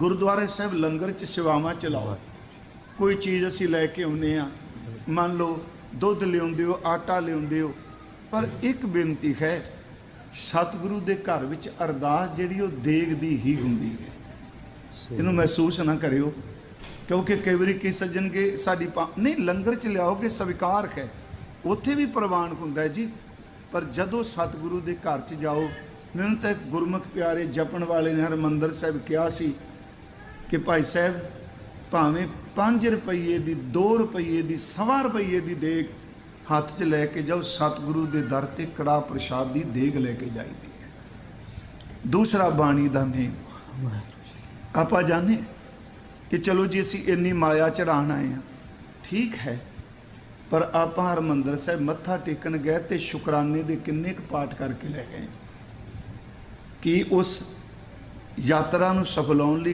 ਗੁਰਦੁਆਰੇ ਸਾਹਿਬ ਲੰਗਰ ਚ ਸੇਵਾਵਾਂ ਚਲਾਓ। ਕੋਈ ਚੀਜ਼ ਅਸੀਂ ਲੈ ਕੇ ਆਉਨੇ ਆ ਮੰਨ ਲਓ, ਦੁੱਧ ਲਿਆਉਂਦੇ ਹੋ, ਆਟਾ ਲਿਆਉਂਦੇ ਹੋ, ਪਰ ਇੱਕ ਬੇਨਤੀ ਹੈ, ਸਤਿਗੁਰੂ ਦੇ ਘਰ ਵਿੱਚ ਅਰਦਾਸ ਜਿਹੜੀ ਉਹ ਦੇਗ ਦੀ ਹੀ ਹੁੰਦੀ ਹੈ। ਇਹਨੂੰ ਮਹਿਸੂਸ ਨਾ ਕਰਿਓ, ਕਿਉਂਕਿ ਕਈ ਵਾਰੀ ਕੀ ਸੱਜਣਗੇ, ਸਾਡੀ ਪਾ- ਨਹੀਂ, ਲੰਗਰ ਚ ਲਿਆਓਗੇ ਸਵੀਕਾਰ ਹੈ। ਉੱਥੇ ਵੀ ਪ੍ਰਵਾਨ ਹੁੰਦਾ ਜੀ, ਪਰ ਜਦੋਂ ਸਤਿਗੁਰੂ ਦੇ ਘਰ ਚ ਜਾਓ, ਮੈਨੂੰ ਤਾਂ ਗੁਰਮੁਖ ਪਿਆਰੇ ਜਪਣ ਵਾਲੇ ਨੇ ਹਰਮੰਦਰ ਸਾਹਿਬ ਕਿਹਾ ਸੀ ਕਿ ਭਾਈ ਸਾਹਿਬ, ਭਾਵੇਂ 5 ਰੁਪਏ ਦੀ 2 ਰੁਪਏ ਦੀ, ਸਵਾ ਰੁਪਏ ਦੀ ਦੇਗ ਹੱਥ 'ਚ ਲੈ ਕੇ ਜਾਓ, ਸਤਿਗੁਰੂ ਦੇ ਦਰ ਤੇ ਕੜਾ ਪ੍ਰਸ਼ਾਦ ਦੀ ਦੇਗ ਲੈ ਕੇ ਜਾਈਦੀ ਹੈ। ਦੂਸਰਾ ਬਾਣੀ ਦਾ ਨੇਮ। ਆਪਾਂ ਜਾਣੇ ਕਿ ਚਲੋ ਜੀ, ਅਸੀਂ ਇੰਨੀ ਮਾਇਆ ਚੜਾਣ ਆਏ ਹਾਂ। ਠੀਕ ਹੈ, ਪਰ ਆਪਾਂ ਹਰਮੰਦਰ ਸਾਹਿਬ ਮੱਥਾ ਟੇਕਣ ਗਏ ਤੇ ਸ਼ੁਕਰਾਨੇ ਦੇ ਕਿੰਨੇ ਕੁ ਪਾਠ ਕਰਕੇ ਲੈ ਗਏ। ਕਿ ਉਸ ਯਾਤਰਾ ਨੂੰ ਸਫਲਾਉਣ ਲਈ